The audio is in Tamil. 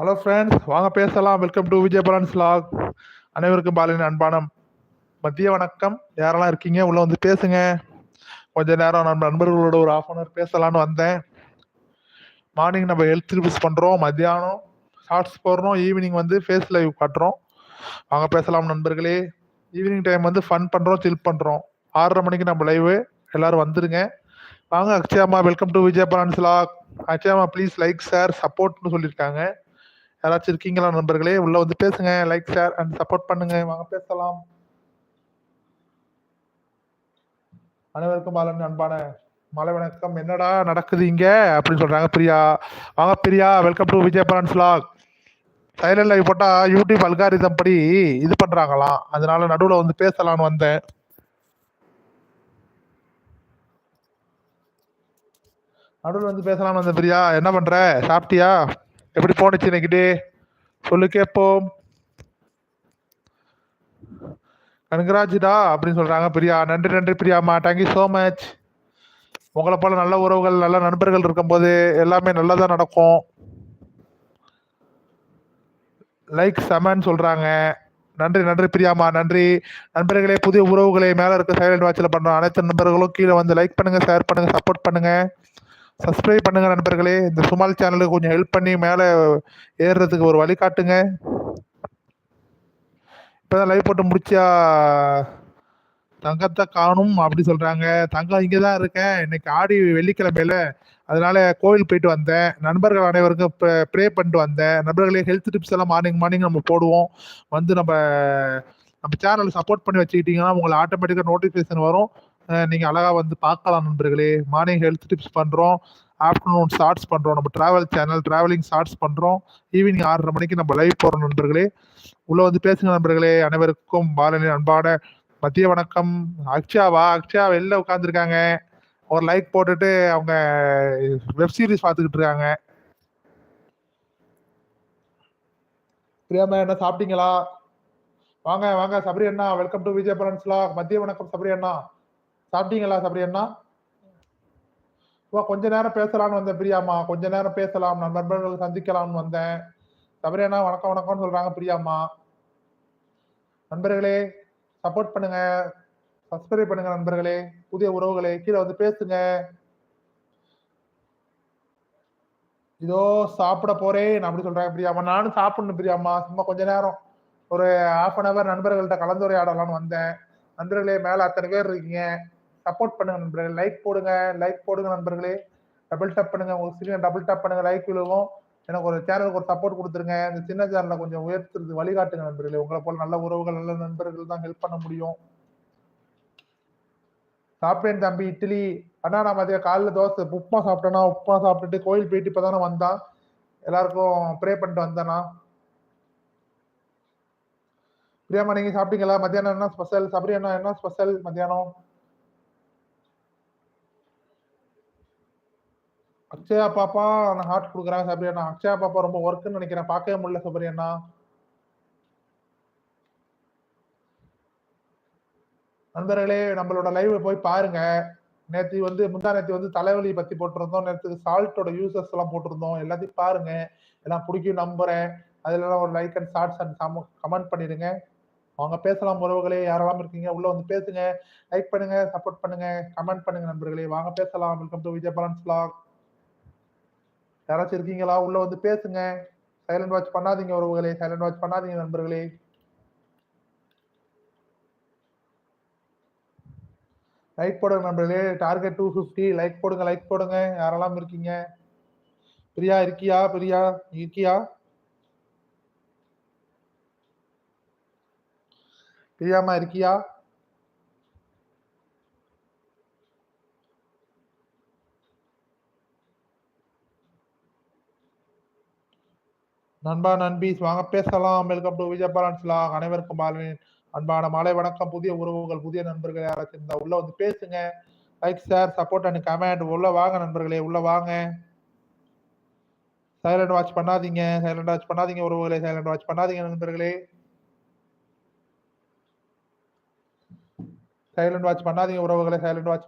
ஹலோ ஃப்ரெண்ட்ஸ் வாங்க பேசலாம். Welcome to Vijay Balan's vlog அனைவருக்கும் பாலின் அன்பானம். மதிய வணக்கம். யாரெல்லாம் இருக்கீங்க? உள்ள வந்து பேசுங்க. கொஞ்ச நேரம் நம்ம நண்பர்களோட ஒரு ஆஃப் அன் பேசலாம்னு வந்தேன். மார்னிங் நம்ம ஹெல்த் ரிவ்யூஸ் பண்ணுறோம் மத்தியானம் ஷார்ட்ஸ் போடுறோம். ஈவினிங் வந்து ஃபேஸ் லைவ் காட்டுறோம். வாங்க பேசலாம் நண்பர்களே. ஈவினிங் டைம் வந்து ஃபன் பண்ணுறோம் சில் பண்ணுறோம் ஆறரை மணிக்கு நம்ம லைவு எல்லாரும் வந்துருங்க. வாங்க அக்ஷயாமா welcome to Vijay Balan's vlog அக்ஷயாமா please like share சப்போர்ட்னு சொல்லியிருக்காங்க. யாராச்சும் இருக்கீங்களா நண்பர்களே? உள்ள வந்து பேசுங்க லைக் ஷேர் அண்ட் சப்போர்ட் பண்ணுங்க. வாங்க பேசலாம். அனைவருக்கும் மாலன் அன்பான மலை வணக்கம். என்னடா நடக்குது இங்க? அப்படின்னு சொல்றாங்க பிரியா. வாங்க Priya. Welcome to Vijay Balan's vlog silent live போட்டா யூடியூப் அல்காரிதம் படி இது பண்றாங்களாம். அதனால நடுவுல வந்து பேசலாம்னு வந்தேன். நடுவில் வந்து பேசலாம்னு வந்தேன் பிரியா என்ன பண்ற? சாப்பிட்டியா? எப்படி போனுச்சு இன்னைக்கு டே சொல்லு கேட்போம் கனகராஜ்டா அப்படின்னு சொல்றாங்க பிரியா. நன்றி நன்றி பிரியாமா தேங்க்யூ ஸோ மச் உங்களை போல நல்ல உறவுகள் நல்ல நண்பர்கள் இருக்கும்போது எல்லாமே நல்லதா நடக்கும். லைக் செமன் சொல்றாங்க. நன்றி நன்றி பிரியாமா நன்றி. நண்பர்களே புதிய உறவுகளை மேலே இருக்க சைலண்ட் வாட்சில் பண்ணுறோம் அனைத்து நண்பர்களும் கீழே வந்து லைக் பண்ணுங்க ஷேர் பண்ணுங்க சப்போர்ட் பண்ணுங்க. சப்ஸ்கிரைப் பண்ணுங்க நண்பர்களே. இந்த சுமால் சேனலுக்கு கொஞ்சம் ஹெல்ப் பண்ணி மேலே ஏறுறதுக்கு ஒரு வழி காட்டுங்க. இப்போதான் லைவ் போட்டு முடிச்சா தங்கத்தை காணும் அப்படி சொல்றாங்க. தங்கம் இங்கே தான் இருக்கேன் இன்னைக்கு ஆடி வெள்ளிக்கிழமையில. அதனால கோவில் போயிட்டு வந்தேன். நண்பர்கள் அனைவருக்கும் ப்ரே பண்ணிட்டு வந்தேன். நண்பர்களே ஹெல்த் டிப்ஸ் எல்லாம் மார்னிங் மார்னிங் நம்ம போடுவோம். வந்து நம்ம நம்ம சேனலை சப்போர்ட் பண்ணி வச்சுக்கிட்டீங்கன்னா உங்களுக்கு ஆட்டோமேட்டிக்காக நோட்டிஃபிகேஷன் வரும். நீங்க அழகா வந்து பார்க்கலாம் நண்பர்களே. மார்னிங் ஹெல்த் டிப்ஸ் பண்றோம். ஆஃப்டர்நூன் ஷார்ட்ஸ் பண்றோம். நம்ம டிராவல் சேனல் டிராவலிங் ஷார்ட்ஸ் பண்றோம். ஈவினிங் ஆறரை மணிக்கு நம்ம லைவ் போறோம் நண்பர்களே. உள்ள வந்து பேசுங்க நண்பர்களே. அனைவருக்கும் பாலனின் அன்பான மதிய வணக்கம். அக்ஷாவா அக்ஷா வெளில உட்காந்துருக்காங்க ஒரு லைக் போட்டுட்டு அவங்க வெப் சீரிஸ் பார்த்துக்கிட்டு இருக்காங்க. பிரியாமா என்ன சாப்பிட்டீங்களா? வாங்க வாங்க. சபரி அண்ணா வெல்கம் டு விஜய் பரன்ஸ்லா மதிய வணக்கம் சபரி அண்ணா. சாப்பிட்டீங்களா சபரி அண்ணா கொஞ்ச நேரம் பேசலாம்னு வந்தேன் பிரியாமா கொஞ்ச நேரம் பேசலாம். நான் நண்பர்கள் சந்திக்கலாம்னு வந்தேன். சபரி அண்ணா வணக்கம் வணக்கம்னு சொல்றாங்க பிரியாமா நண்பர்களே சப்போர்ட் பண்ணுங்க. சப்ஸ்கிரைப் பண்ணுங்க நண்பர்களே. புதிய உறவுகளே கீழே வந்து பேசுங்க. இதோ சாப்பிட போறேன் அப்படி சொல்றாங்க பிரியாமா நானும் சாப்பிடணும் பிரியாமா சும்மா கொஞ்ச நேரம். ஒரு ஹாஃப் அன் அவர் நண்பர்கள்ட்ட கலந்துரையாடலாம்னு வந்தேன். நண்பர்களே மேல அத்தனை பேர் இருக்கீங்க. சப்போர்ட் பண்ணுங்க நண்பர்களே. லைக் போடுங்க லைக் போடுங்க நண்பர்களே. டபுள் டப் பண்ணுங்க உங்களுக்கு ஸ்கிரீன் டபுள் டப் பண்ணுங்க லைக் விழுவும் எனக்கு ஒரு சேனலுக்கு ஒரு சப்போர்ட் கொடுத்துருங்க. இந்த சின்ன சேனலை கொஞ்சம் உயர்த்துறது வழிகாட்டுங்க நண்பர்களே. உங்களை போல நல்ல உறவுகள் நல்ல நண்பர்கள் தான் ஹெல்ப் பண்ண முடியும். சாப்பிட்டேன் தம்பி இட்லி. அண்ணா நான் மதியம் காலைல தோசை. உப்புமா சாப்பிட்டேன்னா உப்புமா சாப்பிட்டுட்டு கோயில் போயிட்டு இப்பதானே வந்தான். எல்லாருக்கும் ப்ரே பண்ணிட்டு வந்தேண்ணா பிரியாமா நீங்கள் சாப்பிட்டீங்களா? மத்தியானம் என்ன ஸ்பெஷல் சபரி அண்ணா என்ன ஸ்பெஷல் மத்தியானம்? அக்ஷயா பாப்பா நான் ஹார்ட் கொடுக்குறேன் சபரி அண்ணா அக்ஷயா பாப்பா ரொம்ப ஒர்க்குன்னு நினைக்கிறேன். பார்க்கவே முடியல சபரி அண்ணா நண்பர்களே நம்மளோட லைவ் போய் பாருங்க. நேற்று வந்து முந்தா நேற்று வந்து தலைவலி பத்தி போட்டிருந்தோம். நேற்று சால்ட்டோட யூசர்ஸ் எல்லாம் போட்டிருந்தோம். எல்லாத்தையும் பாருங்க. எல்லாம் பிடிக்கும் நம்புறேன். அதுல ஒரு like and shorts and comment பண்ணிடுங்க. அவங்க பேசலாம் உறவுகளே. யாரெல்லாம் இருக்கீங்க உள்ள வந்து பேசுங்க. லைக் பண்ணுங்க சப்போர்ட் பண்ணுங்க. கமெண்ட் பண்ணுங்க நண்பர்களே. வாங்க பேசலாம். Welcome to Vijay Balan's blog யாராச்சும் இருக்கீங்களா? உள்ள வந்து பேசுங்க. சைலண்ட் வாட்ச் பண்ணாதீங்க உறவுகளே. சைலண்ட் வாட்ச் பண்ணாதீங்க நண்பர்களே. லைக் போடுங்க நண்பர்களே. டார்கெட் டூ ஃபிஃப்டி லைக் போடுங்க லைக் போடுங்க. யாரெல்லாம் இருக்கீங்க? பிரியா இருக்கியா? பிரியா இருக்கியா? பிரியாமா இருக்கியா? நண்பா நண்பீஸ் வாங்க பேசலாம். வெல்கம் டு விஜய் பாலன்ஸ்லா அனைவருக்கும் பாலனின் அன்பான மாலை வணக்கம். புதிய உறவுகள் புதிய நண்பர்கள் யாராச்சும் இருந்தா உள்ள வந்து பேசுங்க. Like share support and comment உள்ள வாங்க நண்பர்களே உள்ள வாங்க. சைலண்ட் வாட்ச் பண்ணாதீங்க. சைலண்ட் வாட்ச் பண்ணாதீங்க உறவுகளே. சைலண்ட் வாட்ச் பண்ணாதீங்க நண்பர்களே. சைலண்ட் வாட்ச் பண்ணாதீங்க உறவுகளை. Silent watch